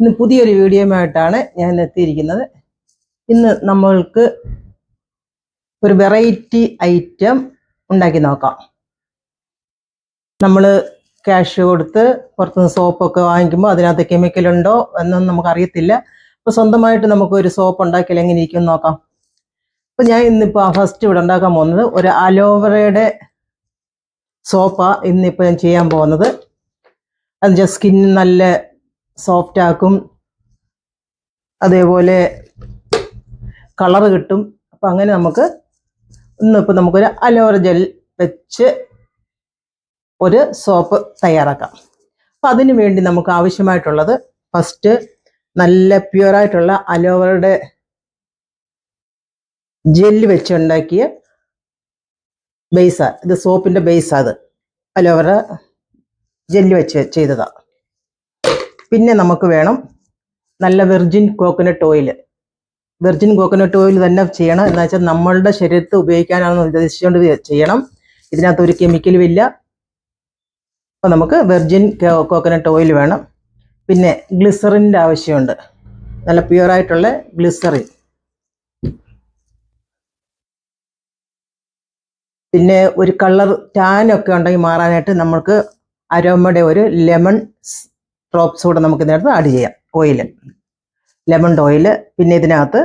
ഇന്ന് പുതിയൊരു വീഡിയോയുമായിട്ടാണ് ഞാൻ എത്തിയിരിക്കുന്നത്. ഇന്ന് നമ്മൾക്ക് ഒരു വെറൈറ്റി ഐറ്റം ഉണ്ടാക്കി നോക്കാം. നമ്മൾ ക്യാഷ് കൊടുത്ത് പുറത്തുനിന്ന് സോപ്പൊക്കെ വാങ്ങിക്കുമ്പോൾ അതിനകത്ത് കെമിക്കൽ ഉണ്ടോ എന്നൊന്നും നമുക്കറിയത്തില്ല. അപ്പോൾ സ്വന്തമായിട്ട് നമുക്ക് ഒരു സോപ്പ് ഉണ്ടാക്കിയാൽ എങ്ങനെ ഇരിക്കും നോക്കാം. അപ്പോൾ ഞാൻ ഇന്നിപ്പോൾ ഫസ്റ്റ് ഇവിടെ ഉണ്ടാക്കാൻ പോകുന്നത് ഒരു അലോവറയുടെ സോപ്പാ ഇന്നിപ്പോൾ ഞാൻ ചെയ്യാൻ പോകുന്നത്. അത് സ്കിൻ നല്ല സോഫ്റ്റ് ആക്കും. അതേപോലെ കളർ കിട്ടും. അപ്പം അങ്ങനെ നമുക്ക് ഇന്നിപ്പോൾ നമുക്കൊരു അലോവറ ജെൽ വെച്ച് ഒരു സോപ്പ് തയ്യാറാക്കാം. അപ്പം അതിന് വേണ്ടി നമുക്ക് ആവശ്യമായിട്ടുള്ളത് ഫസ്റ്റ് നല്ല പ്യുവറായിട്ടുള്ള അലോവറയുടെ ജെല്ല് വെച്ചുണ്ടാക്കിയ ബേസാ ഇത് സോപ്പിന്റെ ബേസാ അത്. അലോവറ ജെല്ല് വെച്ച് ചെയ്തതാണ് പിന്നെ നമുക്ക് വേണം നല്ല virgin coconut oil virgin coconut oil തന്നെ ചെയ്യണം. എന്ന് വെച്ചാൽ നമ്മളുടെ ശരീരത്തിൽ ഉപയോഗിക്കാനാണ് ഉദ്ദേശിച്ചുകൊണ്ട് ചെയ്യണം. ഇതിനകത്ത് ഒരു കെമിക്കലും ഇല്ല. അപ്പോൾ നമുക്ക് വെർജിൻ കോക്കനട്ട് ഓയിൽ വേണം. പിന്നെ ഗ്ലിസറിന്റെ ആവശ്യമുണ്ട്. നല്ല പ്യുവറായിട്ടുള്ള ഗ്ലിസറിൻ പിന്നെ ഒരു കളർ ടാനൊക്കെ ഉണ്ടെങ്കിൽ മാറാനായിട്ട് നമ്മൾക്ക് അരോമയുടെ ഒരു ലെമൺ ഡ്രോപ്സ് കൂടെ നമുക്ക് ഇതിനകത്ത് ആഡ് ചെയ്യാം. ഓയിൽ ലെമൺ ഓയിൽ പിന്നെ ഇതിനകത്ത്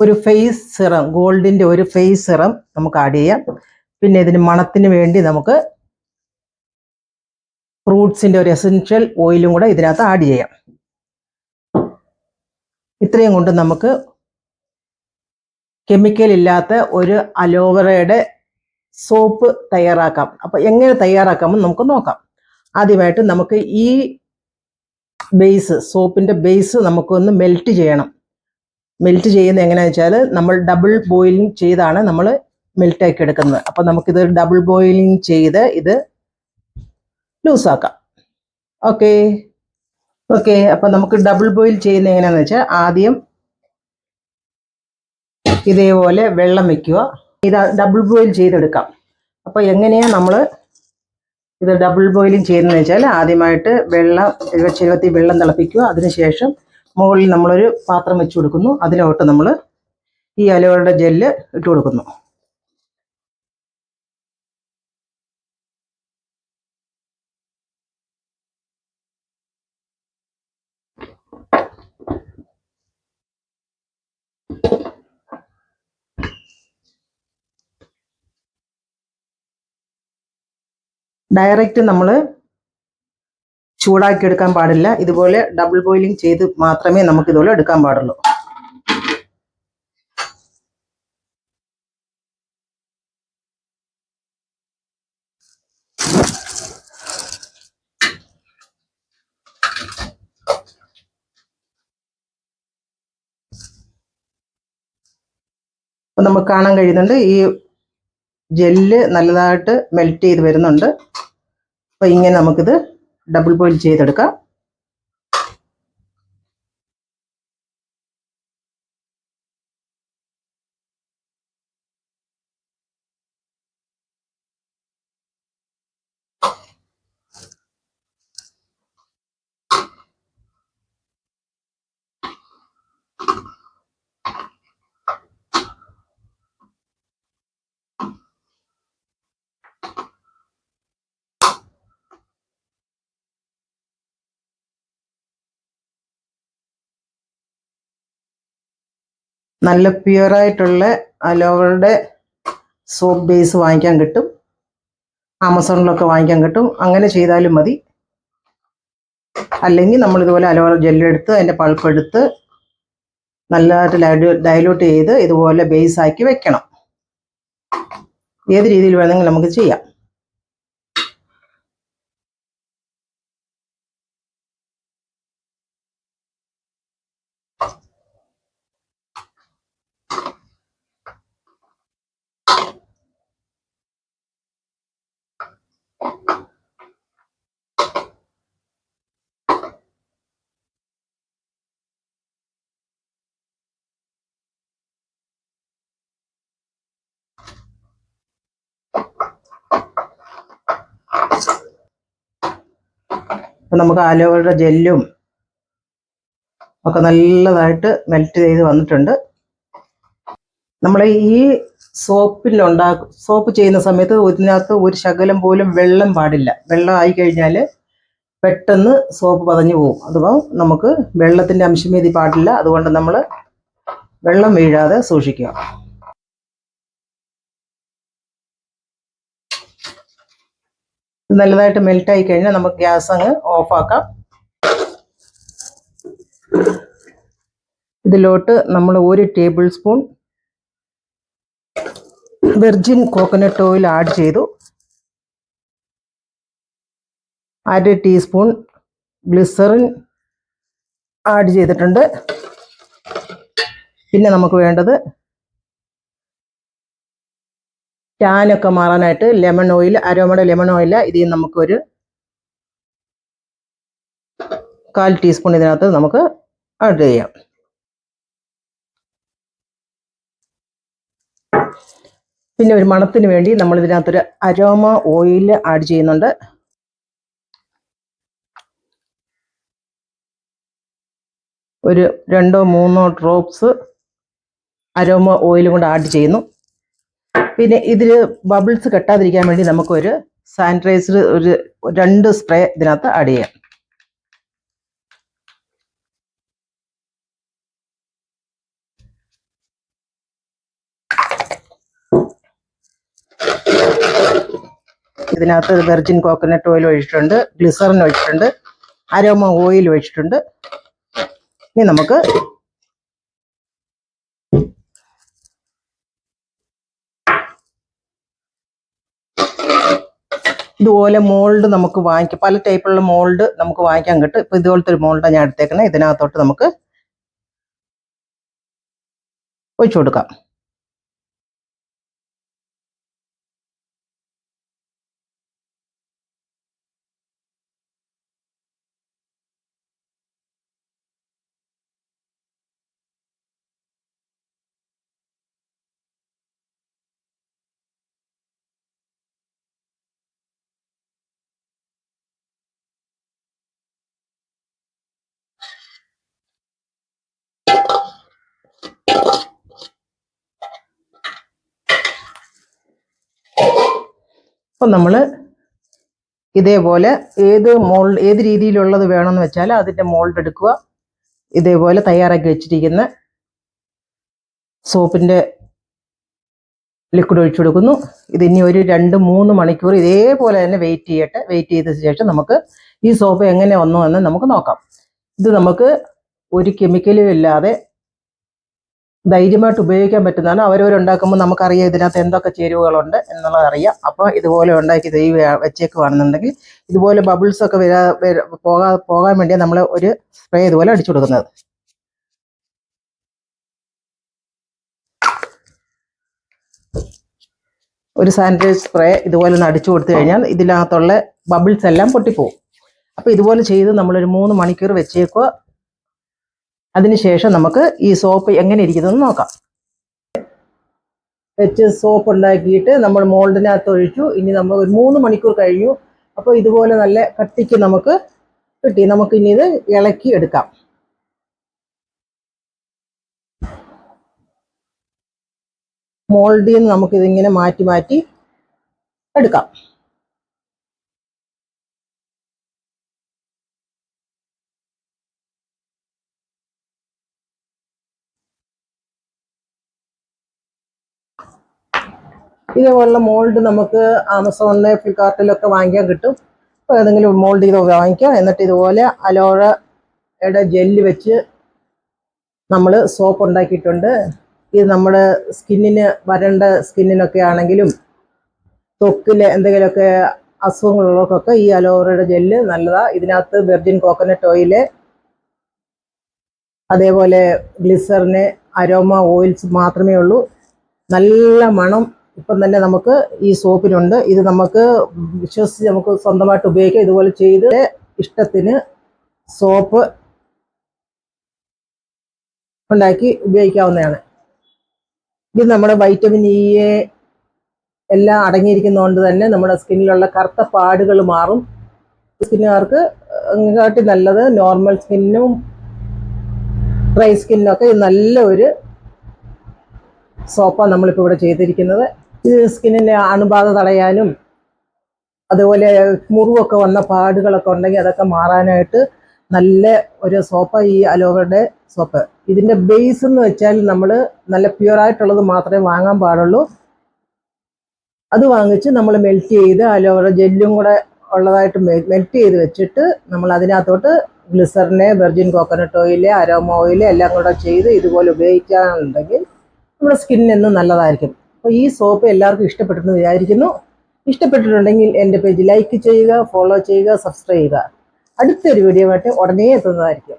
ഒരു ഫേസ് സിറം ഗോൾഡിന്റെ ഒരു ഫേസ് സിറം നമുക്ക് ആഡ് ചെയ്യാം. പിന്നെ ഇതിന് മണത്തിന് വേണ്ടി നമുക്ക് ഫ്രൂട്ട്സിന്റെ ഒരു എസെൻഷ്യൽ ഓയിലും കൂടെ ഇതിനകത്ത് ആഡ് ചെയ്യാം. ഇത്രയും കൊണ്ട് നമുക്ക് കെമിക്കൽ ഇല്ലാത്ത ഒരു അലോവറയുടെ സോപ്പ് തയ്യാറാക്കാം. അപ്പോൾ എങ്ങനെ തയ്യാറാക്കാമെന്ന് നമുക്ക് നോക്കാം. ആദ്യമായിട്ട് നമുക്ക് ഈ ബേസ് സോപ്പിന്റെ ബേസ് നമുക്കൊന്ന് മെൽറ്റ് ചെയ്യണം. മെൽറ്റ് ചെയ്യുന്നത് എങ്ങനെയാണെന്ന് വെച്ചാൽ നമ്മൾ ഡബിൾ ബോയിലിംഗ് ചെയ്താണ് നമ്മൾ മെൽറ്റാക്കി എടുക്കുന്നത്. അപ്പോൾ നമുക്കിത് ഡബിൾ ബോയിലിംഗ് ചെയ്ത് ഇത് ലൂസാക്കാം ഓക്കെ ഓക്കെ അപ്പം നമുക്ക് ഡബിൾ ബോയിൽ ചെയ്യുന്നത് എങ്ങനെയാണെന്ന് വെച്ചാൽ ആദ്യം ഇതേപോലെ വെള്ളം വെക്കുക. ഇത് ഡബിൾ ബോയിൽ ചെയ്തെടുക്കാം. അപ്പോൾ എങ്ങനെയാണ് നമ്മൾ ഇത് ഡബിൾ ബോയിലിംഗ് ചെയ്യുന്നതെന്ന് വെച്ചാൽ ആദ്യമായിട്ട് വെള്ളം ചെരുവത്തി വെള്ളം തിളപ്പിക്കുക. അതിനുശേഷം മുകളിൽ നമ്മളൊരു പാത്രം വെച്ച് കൊടുക്കുന്നു. അതിലോട്ട് നമ്മൾ ഈ അലോവയുടെ ജെല്ല് ഇട്ട് കൊടുക്കുന്നു. ഡയറക്റ്റ് നമ്മൾ ചൂടാക്കി എടുക്കാൻ പാടില്ല. ഇതുപോലെ ഡബിൾ ബോയിലിംഗ് ചെയ്ത് മാത്രമേ നമുക്ക് ഇതുപോലെ എടുക്കാൻ പാടുള്ളൂ. അപ്പം നമുക്ക് കാണാൻ കഴിയുന്നുണ്ട് ഈ ജെല്ല് നല്ലതായിട്ട് മെൽറ്റ് ചെയ്ത് വരുന്നുണ്ട്. അപ്പോൾ ഇങ്ങനെ നമുക്കിത് ഡബിൾ ബോയിൽ ചെയ്തെടുക്കാം. നല്ല പ്യുവറായിട്ടുള്ള അലോവറുടെ സോപ്പ് ബേസ് വാങ്ങിക്കാൻ കിട്ടും. ആമസോണിലൊക്കെ വാങ്ങിക്കാൻ കിട്ടും. അങ്ങനെ ചെയ്താലും മതി. അല്ലെങ്കിൽ നമ്മൾ ഇതുപോലെ അലോവറ ജെല്ലെടുത്ത് അതിന്റെ പൾപ്പ് എടുത്ത് നല്ലതായിട്ട് ഡയലൂട്ട് ചെയ്ത് ഇതുപോലെ ബേസ് ആക്കി വെക്കണം. ഏത് രീതിയിൽ വേണമെങ്കിൽ നമുക്ക് ചെയ്യാം. അപ്പം നമുക്ക് ആലുവയുടെ ജെല്ലും ഒക്കെ നല്ലതായിട്ട് മെൽറ്റ് ചെയ്ത് വന്നിട്ടുണ്ട്. നമ്മൾ ഈ സോപ്പിലുണ്ടാക്കും സോപ്പ് ചെയ്യുന്ന സമയത്ത് ഇതിനകത്ത് ഒരു ശകലം പോലും വെള്ളം പാടില്ല. വെള്ളം ആയി കഴിഞ്ഞാൽ പെട്ടെന്ന് സോപ്പ് പതഞ്ഞു പോകും അഥവാ നമുക്ക് വെള്ളത്തിന്റെ അംശം പാടില്ല. അതുകൊണ്ട് നമ്മൾ വെള്ളം വീഴാതെ സൂക്ഷിക്കുക. നല്ലതായിട്ട് മെൽറ്റ് ആയി കഴിഞ്ഞാൽ നമുക്ക് ഗ്യാസ് അങ്ങ് ഓഫാക്കാം. ഇതിലോട്ട് നമ്മൾ ഒരു tablespoon virgin coconut oil add ചെയ്തു. അര ടീസ്പൂൺ ഗ്ലിസറിൻ ആഡ് ചെയ്തിട്ടുണ്ട്. പിന്നെ നമുക്ക് വേണ്ടത് ടാനൊക്കെ മാറാനായിട്ട് ലെമൺ ഓയിൽ അരോമയുടെ ലെമൺ ഓയിൽ ഇതിൽ നമുക്കൊരു കാൽ ടീസ്പൂൺ ഇതിനകത്ത് നമുക്ക് ആഡ് ചെയ്യാം. പിന്നെ ഒരു മണത്തിന് വേണ്ടി നമ്മൾ ഇതിനകത്തൊരു അരോമ ഓയിൽ ആഡ് ചെയ്യുന്നുണ്ട്. ഒരു രണ്ടോ മൂന്നോ ഡ്രോപ്സ് അരോമ ഓയിലും കൂടെ ആഡ് ചെയ്യുന്നു. പിന്നെ ഇതിൽ ബബിൾസ് കെട്ടാതിരിക്കാൻ വേണ്ടി നമുക്കൊരു സാനിറ്റൈസർ ഒരു രണ്ട് സ്പ്രേ ഇതിനകത്ത് ആഡ് ചെയ്യാം. ഇതിനകത്ത് വെർജിൻ കോക്കനട്ട് ഓയിൽ ഒഴിച്ചിട്ടുണ്ട് ഗ്ലിസറിൻ ഒഴിച്ചിട്ടുണ്ട് അരോമ ഓയിൽ ഒഴിച്ചിട്ടുണ്ട്. ഇനി നമുക്ക് ഇതുപോലെ മോൾഡ് നമുക്ക് വാങ്ങിക്കാം. പല ടൈപ്പുള്ള മോൾഡ് നമുക്ക് വാങ്ങിക്കാൻ കിട്ടും. ഇപ്പൊ ഇതുപോലത്തെ ഒരു മോൾഡാണ് ഞാൻ എടുത്തേക്കുന്നത് ഇതിനകത്തോട്ട് നമുക്ക് ഒഴിച്ചു കൊടുക്കാം. അപ്പം നമ്മൾ ഇതേപോലെ ഏത് മോൾഡ് ഏത് രീതിയിലുള്ളത് വേണമെന്ന് വെച്ചാൽ അതിന്റെ മോൾഡ് എടുക്കുക. ഇതേപോലെ തയ്യാറാക്കി വെച്ചിരിക്കുന്ന സോപ്പിന്റെ ലിക്വിഡ് ഒഴിച്ചു കൊടുക്കുന്നു. ഇത് ഇനി ഒരു രണ്ട് മൂന്ന് മണിക്കൂർ ഇതേപോലെ തന്നെ വെയിറ്റ് ചെയ്യട്ടെ. വെയിറ്റ് ചെയ്ത ശേഷം നമുക്ക് ഈ സോപ്പ് എങ്ങനെ വന്നു എന്ന് നമുക്ക് നോക്കാം. ഇത് നമുക്ക് ഒരു കെമിക്കലും ഇല്ലാതെ ധൈര്യമായിട്ട് ഉപയോഗിക്കാൻ പറ്റുന്നതാണ്. അവരവരുണ്ടാക്കുമ്പോൾ നമുക്കറിയാം ഇതിനകത്ത് എന്തൊക്കെ ചേരുവകളുണ്ട് എന്നുള്ളത് അറിയാം. അപ്പോൾ ഇതുപോലെ ഉണ്ടാക്കി ദൈവ വെച്ചേക്കുവാണെന്നുണ്ടെങ്കിൽ ഇതുപോലെ ബബിൾസ് ഒക്കെ വരാ പോകാ പോകാൻ വേണ്ടിയാണ് നമ്മൾ ഒരു സ്പ്രേ ഇതുപോലെ അടിച്ചു കൊടുക്കുന്നത്. ഒരു സാനിറ്റൈസ് സ്പ്രേ ഇതുപോലെ ഒന്ന് അടിച്ചു കൊടുത്തു കഴിഞ്ഞാൽ ഇതിനകത്തുള്ള ബബിൾസ് എല്ലാം പൊട്ടിപ്പോവും. അപ്പോൾ ഇതുപോലെ ചെയ്ത് നമ്മളൊരു മൂന്ന് മണിക്കൂർ വെച്ചേക്കുക. അതിനുശേഷം നമുക്ക് ഈ സോപ്പ് എങ്ങനെ ഇരിക്കുന്നതെന്ന് നോക്കാം. വെച്ച് സോപ്പ് ഉണ്ടാക്കിയിട്ട് നമ്മൾ മോൾഡിനകത്ത് ഒഴിച്ചു. ഇനി നമ്മൾ ഒരു മൂന്ന് മണിക്കൂർ കഴിഞ്ഞു. അപ്പോൾ ഇതുപോലെ നല്ല കട്ടിക്ക് നമുക്ക് കിട്ടി. നമുക്ക് ഇനി ഇത് ഇളക്കി എടുക്കാം. മോൾഡിൽ നിന്ന് നമുക്കിതിങ്ങനെ മാറ്റി മാറ്റി എടുക്കാം. ഇതേപോലുള്ള മോൾഡ് നമുക്ക് ആമസോണിലെ ഫ്ലിപ്കാർട്ടിലൊക്കെ വാങ്ങിക്കാൻ കിട്ടും. അപ്പോൾ ഏതെങ്കിലും മോൾഡ് ചെയ്ത് വാങ്ങിക്കാം. എന്നിട്ട് ഇതുപോലെ അലോറയുടെ ജെല്ല് വെച്ച് നമ്മൾ സോപ്പ് ഉണ്ടാക്കിയിട്ടുണ്ട്. ഇത് നമ്മുടെ സ്കിന്നിന് വരണ്ട സ്കിന്നിനൊക്കെ ആണെങ്കിലും ത്വക്കിൽ എന്തെങ്കിലുമൊക്കെ അസുഖങ്ങളുള്ളവർക്കൊക്കെ ഈ അലോവറയുടെ ജെല്ല് നല്ലതാണ് ഇതിനകത്ത് വെർജിൻ കോക്കനട്ട് ഓയിൽ അതേപോലെ ഗ്ലിസറിന് അരോമ ഓയിൽസ് മാത്രമേ ഉള്ളൂ. നല്ല മണം ഇപ്പം തന്നെ നമുക്ക് ഈ സോപ്പിനുണ്ട്. ഇത് നമുക്ക് വിശ്വസിച്ച് നമുക്ക് സ്വന്തമായിട്ട് ഉപയോഗിക്കാം. ഇതുപോലെ ചെയ്ത് ഇഷ്ടത്തിന് സോപ്പ് ഉണ്ടാക്കി ഉപയോഗിക്കാവുന്നതാണ്. ഇത് നമ്മുടെ വൈറ്റമിൻ ഇ എ എല്ലാം അടങ്ങിയിരിക്കുന്നതുകൊണ്ട് തന്നെ നമ്മുടെ സ്കിന്നിലുള്ള കറുത്ത പാടുകൾ മാറും. സ്കിന്നുകാർക്ക് കാട്ടി നല്ലത് നോർമൽ സ്കിന്നും ഡ്രൈ സ്കിന്നൊക്കെ നല്ല ഒരു സോപ്പാണ് നമ്മളിപ്പോൾ ഇവിടെ ചെയ്തിരിക്കുന്നത്. ഇത് സ്കിന്നിന്റെ അണുബാധ തടയാനും അതുപോലെ മുറിവൊക്കെ വന്ന പാടുകളൊക്കെ ഉണ്ടെങ്കിൽ അതൊക്കെ മാറാനായിട്ട് നല്ല ഒരു സോപ്പ് ഈ അലോവയുടെ സോപ്പ്. ഇതിന്റെ ബേസ് എന്ന് വെച്ചാൽ നമ്മൾ നല്ല പ്യുവറായിട്ടുള്ളത് മാത്രമേ വാങ്ങാൻ പാടുള്ളൂ. അത് വാങ്ങിച്ച് നമ്മൾ മെൽറ്റ് ചെയ്ത് അലോവറ ജെല്ലും കൂടെ ഉള്ളതായിട്ട് മെൽറ്റ് ചെയ്ത് വെച്ചിട്ട് നമ്മൾ അതിനകത്തോട്ട് ഗ്ലിസറിനെ virgin coconut oil aroma oil എല്ലാം കൂടെ ചെയ്ത് ഇതുപോലെ ഉപയോഗിക്കാനുണ്ടെങ്കിൽ നമ്മുടെ സ്കിന്നിന് നല്ലതായിരിക്കും. അപ്പോൾ ഈ സോപ്പ് എല്ലാവർക്കും ഇഷ്ടപ്പെട്ടെന്ന് വിചാരിക്കുന്നു. ഇഷ്ടപ്പെട്ടിട്ടുണ്ടെങ്കിൽ എന്റെ പേജ് ലൈക്ക് ചെയ്യുക ഫോളോ ചെയ്യുക സബ്സ്ക്രൈബ് ചെയ്യുക. അടുത്തൊരു വീഡിയോ ആയിട്ട് ഉടനെ എത്തുന്നതായിരിക്കും.